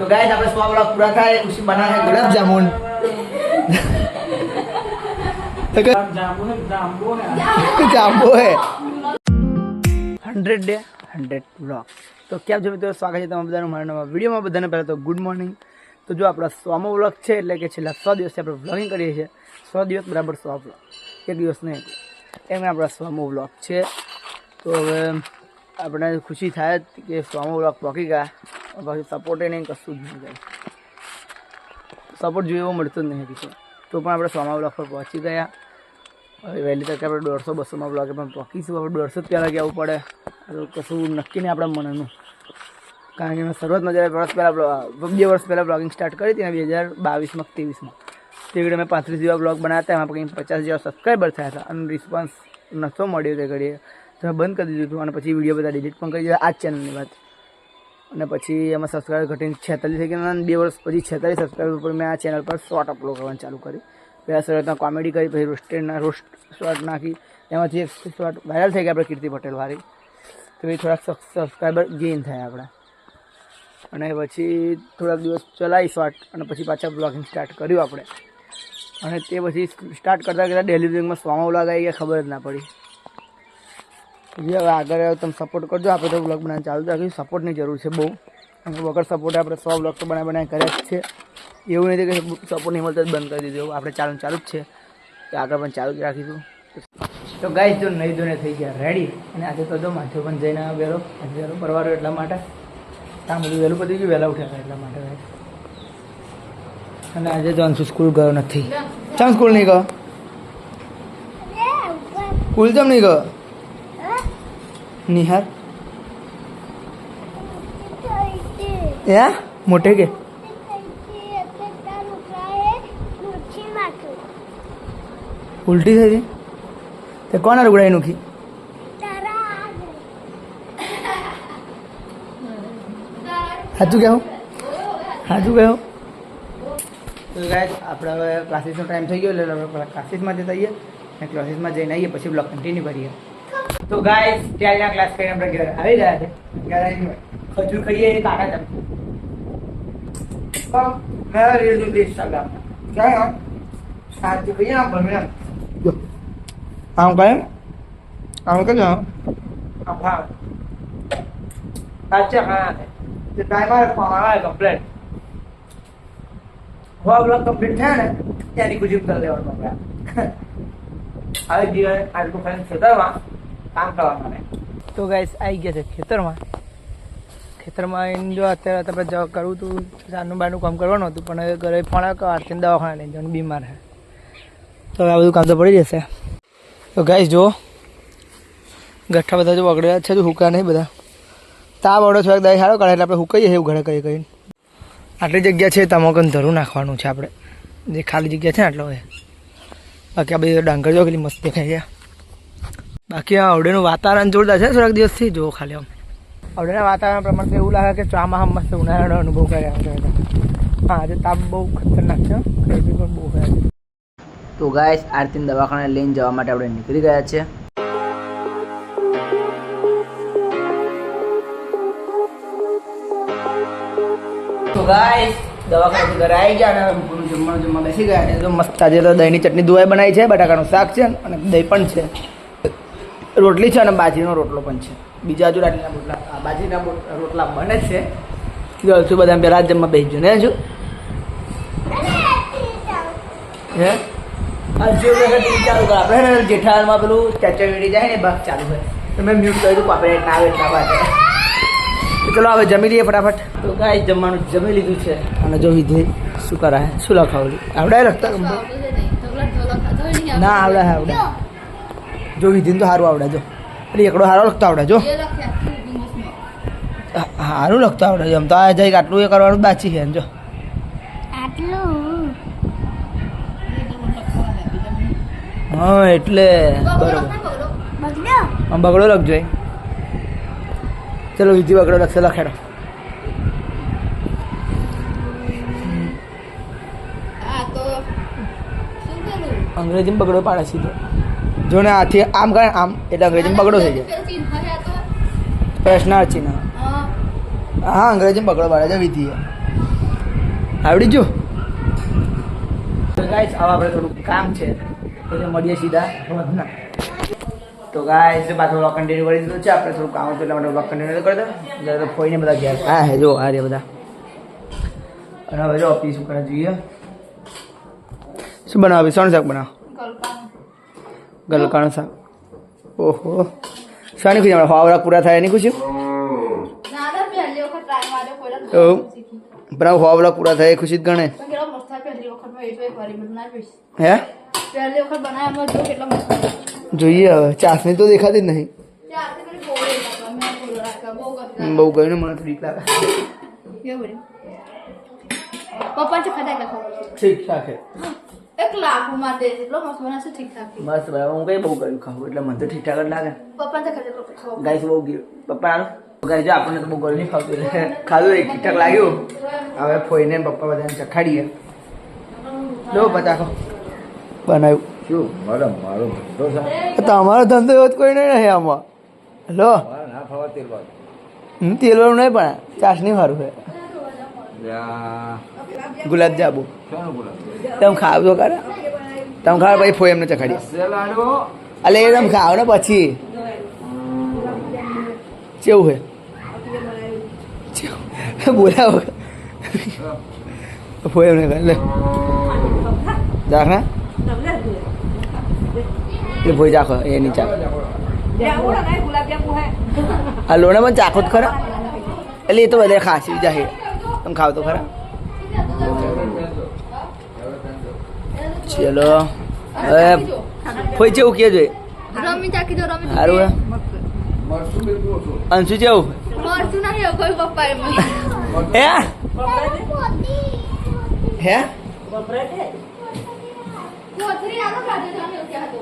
તો ગાઈસ આપણે સો બ્લોગ પૂરા થાય. ઉસી બનાવે ગુલાબ જામુન જાંબુ હે. હંડ્રેડ ડે હંડ્રેડ બ્લોગ તો કેમ છો મિત્રો? સ્વાગત છે તમારા બધાનું મારા નવા વિડીયોમાં. બધાને પહેલાં તો ગુડ મોર્નિંગ તો જો આપણા સોમો વ્લોગ છે, એટલે કે છેલ્લા સો દિવસથી આપણે વ્લોગિંગ કરીએ છીએ. સો દિવસ બરાબર સો વ્લોગ એક દિવસ નહીં એમ આપણા સોમો વ્લોગ છે. તો હવે આપણે ખુશી થાય કે સોમો વ્લોગ પહોંચી ગયા. પછી સપોર્ટે નહીં કશું જ નહીં જાય સપોર્ટ જોઈએ એવો મળતો જ નહીં કીધું તો. પણ આપણે સોમા બ્લોગ પર પહોંચી ગયા. હવે વહેલી તકે આપણે દોઢસો બસોમાં બ્લોકે પણ પહોંચીશું. આપણે દોઢસો ત્યાં લાગે આવવું પડે. કશું નક્કી નહીં આપણા મનનું. કારણ કે મેં શરૂઆતમાં જ્યારે વર્ષ પહેલાં બે વર્ષ પહેલાં બ્લોગિંગ સ્ટાર્ટ કરી હતી બે હજાર બાવીસમાં ત્રેવીસમાં. તે ઘડીએ મેં પાંત્રીસ જેવા બ્લોગ બનાવ્યા હતા. એમાં કંઈ પચાસ જેવા સબસ્ક્રાઈબર થયા હતા. અને રિસ્પોન્સ નહોતો મળ્યો તે ઘડીએ. તો મેં બંધ કરી દીધું હતું. અને પછી વીડિયો બધા ડિલીટ પણ કરી દીધા. આ ચેનલની વાત અને પછી એમાં સબસ્ક્રાઈબર ઘટીને છેતાલીસ થઈ ગયા અને બે વર્ષ પછી છેતાલીસ સબસ્ક્રાઈબર પર મેં આ ચેનલ પર શોર્ટ અપલોડ કરવાનું ચાલુ કરી પહેલાં શરૂઆતમાં કોમેડી કરી, પછી રોસ્ટેડના રોસ્ટ શોર્ટ નાખી, એમાંથી એક શોર્ટ વાયરલ થઈ ગયા આપણે કીર્તિ પટેલ વાળી. તો એ થોડાક સબસ્ક્રાઈબર ગેઇન થયા આપણા અને પછી થોડાક દિવસ ચલાવી શોર્ટ અને પછી પાછા બ્લોગિંગ સ્ટાર્ટ કર્યું આપણે અને તે પછી સ્ટાર્ટ કરતાં કરતાં ડેલી બ્લોગમાં સોમાં બ્લોગ આવી ગયા, ખબર જ ના પડી. જે હવે આગળ તમે સપોર્ટ કરજો. આપણે તો બ્લોગ બનાવવાનું ચાલુ રાખ્યું સપોર્ટની જરૂર છે બહુ. અને વગર સપોર્ટ આપણે સો બ્લોગ તો બનાવી બનાવી કર્યા જ છે. એવું નથી કે સપોર્ટ નહીં મળતો જ બંધ કરી દીધું. આપણે ચાલુ ચાલુ જ છે. તો આગળ પણ ચાલુ જ રાખીશું. તો ગાઈસ જો નહીં ધોને થઈ ગયા રેડી અને આજે તો જો માથે પણ જઈને આવ્યો વહેલો આજે વહેલો પરવારો એટલા માટે. કામ બધું વહેલું પતી ગયું વહેલા ઉઠ્યા એટલા માટે અને આજે તો અંશુ સ્કૂલ ગયો નથી. ચાલ સ્કૂલ નહીં ગયો? સ્કૂલ કેમ નહીં ગયો? નિહાર હે મોટે કે ઉલટી થઈ હતી તે કોના રૂગડાઈ નોખી સાચું કહેવું સાચું કહેવું તો ગાઈસ આપણે હવે ક્લાસીસનો ટાઈમ થઈ ગયો એટલે હવે ક્લાસીસમાં જતા આવીએ અને ક્લાસીસમાં જઈને આવીએ પછી બ્લોગ કન્ટિન્યુ કરીએ તો ગાઈસ ટેલના ક્લાસ કરીને આપણે ઘરે આવી ગયા છે. ઘરે આવીને ખજૂર ખાઈએ એ કાકા તમે મેં રીલ જોઈ ઇન્સ્ટાગ્રામ ક્યાં સાચું કહીએ આમ ભમે આમ કહે? આમ કહે આમ હા? સાચે હા તે ટાઈમ આવે ફોન આવે કમ્પ્લેટ હવા બ્લોક કમ્પ્લીટ થયા ને ત્યાંની ખુશી કરી લેવાનું આપણે. હવે જીવન આટલું કરવા માટે તો ગાઈસ આવી ગયા છે ખેતરમાં. ખેતરમાં આવીને જો અત્યારે તમે જવા કરવું હતું ચારનું બારનું કામ કરવાનું હતું, પણ હવે ઘરે પણ આરતીને દવાખાને લઈને જવાનું, બીમાર છે. તો હવે આ બધું કામ તો પડી જશે. તો ગાઈસ જુઓ. ગઠ્ઠા બધા જો બગડ્યા છે તો હુકા નહીં બધા. તાવ આવડો છો, દાઈ સારો કાઢે, એટલે આપણે હુકાઈએ એવું ઘરે કરી કરીને આટલી જગ્યા છે, તમાકન ધરું નાખવાનું છે આપણે. જે ખાલી જગ્યા છે ને આટલો બાકી આ બધી ડાંગર જો કેટલી મસ્ત દેખાય છે. બાકી આ આવડેનું વાતાવરણ જોરદાર છે થોડાક દિવસથી? જુઓ ખાલી આમ. આવડેના વાતાવરણ પ્રમાણે એવું લાગે કે ચોમાસા મસ્ત ઉનાળાનો અનુભવ કર્યા છે. હા આજે તાપ બહુ ખતરનાક છે ગરમી પણ બહુ હોય તો ગાઈસ આરતીને દવાખાને લઈને જવા માટે આપણે નીકળી ગયા છે તો ગાય દવાખાને ઘરે આવી ગયા અને જમવાનું જમવા બેસી ગયા તો મસ્ત આજે તો દહીંની ચટણી દુવાઈ બનાવી છે બટાકાનું શાક છે અને દહીં પણ છે. રોટલી છે અને બાજરીનો રોટલો પણ છે. બીજા હજુ રાતના રોટલા બાજરીના રોટલા બને છે ગળશું બધા પહેલાં જમવા બેસજો ને હજુ હે? આપણે જેઠાલાલમાં પેલું ચાચા વેડી જાય ને ભાગ ચાલુ હોય. તો મેં મ્યુટ કર્યું કોપરેટ ના આવે એટલા માટે. ચલો હવે જમી લઈએ ફટાફટ. તો કાંઈ જમવાનું જમી લીધું છે. અને જો વિધિ શું કરાય? શું લખાવું? આવડાય લખતા? ના આવડે આવડે જો વિધિન તો સારું આવડે જો. એટલે એકડો સારો લખતો આવડે જો. સારું લખતો આવડે છે એમ તો આ જઈ આટલું એ કરવાનું બાચી છે એમ જો. હા એટલે બરોબર. બગડો. લખજો એ. ચલો વિધિ બગડો લખશે લખેડો. અંગ્રેજીમાં બગડો પાડે સીધો. જો ને આથી આમ કરે આમ એટલે અંગ્રેજી બગડો થઈ જાય. પ્રશ્નાર્થ ચિહ્ન. હા. અંગ્રેજી બગડો પડે છે વિધિ આવડી જો ગાઈસ આવા આપણે થોડું કામ છે. એટલે મળીએ સીધા. રોજના તો ગાઈસ પાછો વ્લોગ કન્ટિન્યુ કરી દીધું છે. આપણે થોડું કામ હતું એટલે માટે વ્લોગ કન્ટિન્યુ કરી દો. જ્યારે તો ફોઈને બધા ગયા હા હે જો આ રે બધા. અને હવે જો ઓફિસ કરે જોઈએ. શું બનાવે સોણ શાક બનાવ. ગલકાનું શાક ઓહો. શાની ખુશી? હમણાં ફાવડા પૂરા થાય એની ખુશી? બરાબર ફાવડા પૂરા થાય એ ખુશી જ ગણે. હે? પહેલી વખત બનાવ્યામાં જો કેટલો મસ્ત થાય. જોઈએ હવે. ચાસણી તો દેખાતી જ નહીં. બહુ ગયું ને મને તો બીક લાગે. પપ્પા. ઠીક ઠાક છે. એક લાખો દે એટલો મસ્ત બનાવશે ઠીક ઠાક. બસ ભાઈ હું કઈ બહુ કર્યું ખાવું એટલે મને તો ઠીક ઠાક જ લાગે. પપ્પા તો ખાતે ગાઈસ બહુ ગયું પપ્પા આનો ગાઈસ જો આપણને તો બહુ ગળું નહીં ખાવતું એટલે ખાધું એક ઠીક ઠાક લાગ્યું. હવે ફોઈને પપ્પા બધાને ચખાડીએ. લો બતાકો બનાવ્યું. શું? મારો ધંધો છે. તમારો ધંધો એવો જ કોઈ નહીં રહે આમાં. લો. મારા ના ફાવા તેલ વાત તેલવાળું નહીં પણ ચાસણી સારું છે. ગુલાબ જાંબુ. તમે ખાવ તો ખરા. તમે ખાવ પછી ફોઈ એમને ચખાડી એટલે અલે એ તમે ખાવ ને પછી. કેવું છે કેવું? બોલાવો. ફોઈ એમને લે. જાખના એ ફોઈ જાખો એ નહીં ચાખો. આ લોણે પણ ચાખો જ ખરા. એટલે એ તો બધા ખાસી જાય તમે ખાવ તો ખરા ચલો હવે ફોઈ જેવું કે જોઈએ રમી ચાખી દો રમી સારું અંશુ જેવું મરચું નહીં કોઈ પપ્પા એ હે હે કોથળી આનો ખાધો તો અમે એવું કહેતો.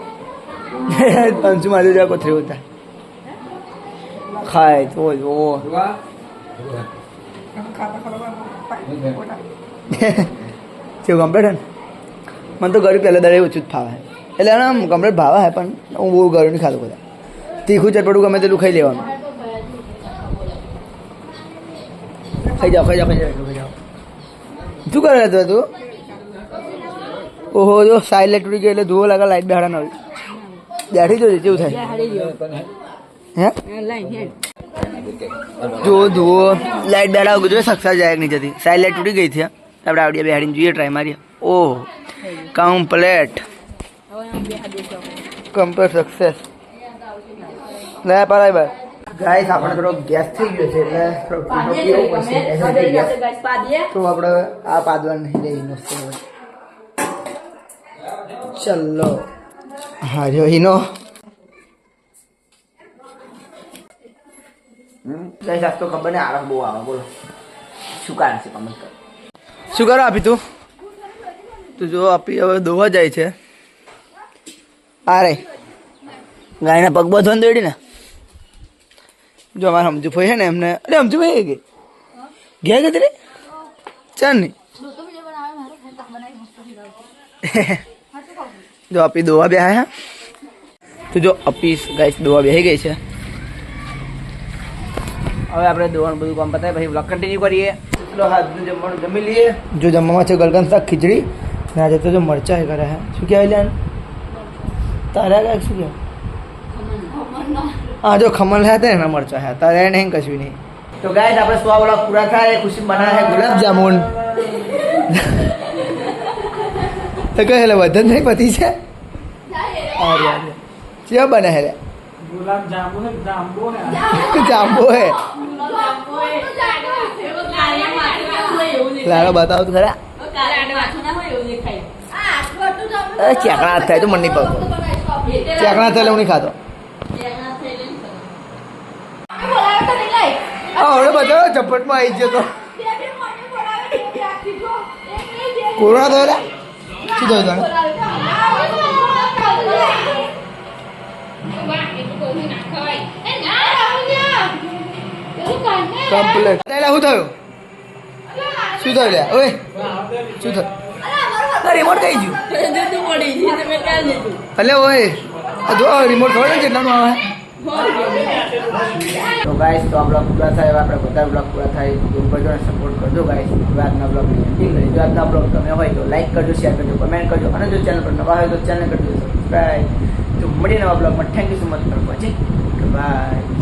અંશુ મારી જા કોથરી હોતા ખાય તો જો જોવા કમ્પ્લેટ હે ને? મને તો ગળ્યું પહેલાં દરે ઓછું જ ફાવે. એટલે આમ કમ્પ્લેટ ભાવે હે પણ હું બહુ ગળ્યું નહીં ખાતો બધા તીખું ચટપટું ગમે તેટલું ખાઈ લેવાનું. ખાઈ જાઓ ખાઈ જાઓ ખાઈ જાઓ ખાઈ જાઓ. શું કરે હતો તું? ઓહો જો સાઈડ લાઈટ તૂટી ગઈ એટલે ધુઓ લાગે લાઈટ બેહાડા નવી બેઠી જોજે કેવું થાય? હે? જો લાઈટ બેહાડા ગયો જો સક્ષા જાય નીચેથી. સાઈડ લાઈટ તૂટી ગઈ છે આપણે આવડીએ બેહાડીને જોઈએ ટ્રાય મારીએ. ઓહ કમ્પ્લેટ કમ્પ્લેટ સક્સેસ લે પરાય ભાઈ. ગાઈસ આપણે થોડો ગેસ થઈ ગયો છે એટલે થોડો પડશે. તો આપણે આ પાદવાનું નહીં લઈ મસ્ત. ચલો. હા જો ઈનો આજ તો ખબર ને આળસ બહુ આવે બોલો શું કારણ છે કમેન્ટ કરો શું કરો આપી તું તું જો આપી હવે દોવા જાય છે અરે ગાયના પગ બધો દોડી ને જો અમારે સમજુ ભાઈ છે ને એમને અરે સમજુ ભાઈ ગઈ ગયા કે તરી ચાલ નહીં. જો આપી દોવા બે હે તો જો અપી ગાઈસ દોવા બેહી ગઈ છે હવે આપણે દોવાનું બધું કામ પતાય પછી વ્લોગ કન્ટિન્યુ કરીએ. ચલો હાથનું જમવાનું જમી લઈએ. જો જમવામાં છે ગલગન શાક ખીચડી ને આજે તો જો મરચા કરે હે. શું કહેવાય લ્યાન? તારા કાંઈક શું કહેવાય? હા જો ખમણ હે તે એના મરચા હે. તારે નહીં કશું નહીં. તો ગાય આપણે સો વ્લોગ પૂરા થાય ખુશી બનાવે છે ગુલાબ જામુન. તો કહે એટલે વધન નહીં પતી છે? અરે અરે. બને હે જાંબુ હે લાડો બતાવો તો ખરા ચેકણા થાય તો મને નહીં પાવતો ચેકણા હાથ થાય હું નહીં ખાતો હવે બતાવો ઝપટમાં આવી ગયો તો કોરોના થયો શું થયું તને કમ્પ્લેટ એટલે શું થયું? શું થયું લે ઓય શું થયું? અરે રિમોટ કઈ ગયું? એટલે ઓય આ જો રિમોટ ખબર છે કેટલાનું આવે? તો ગાઈસ તો આ બ્લોગ પૂરા થાય હવે આપણે બધા બ્લોગ પૂરા થાય. તો કરજો સપોર્ટ કરજો ગાઈસ હવે આજના બ્લોગની એન્ડિંગ કરી. જો આજના બ્લોગ તમે હોય તો લાઈક કરજો શેર કરજો કમેન્ટ કરજો. અને જો ચેનલ પર નવા હોય તો ચેનલ કરજો સબસ્ક્રાઈબ તો મળીએ નવા બ્લોગમાં thank you so much for watching bye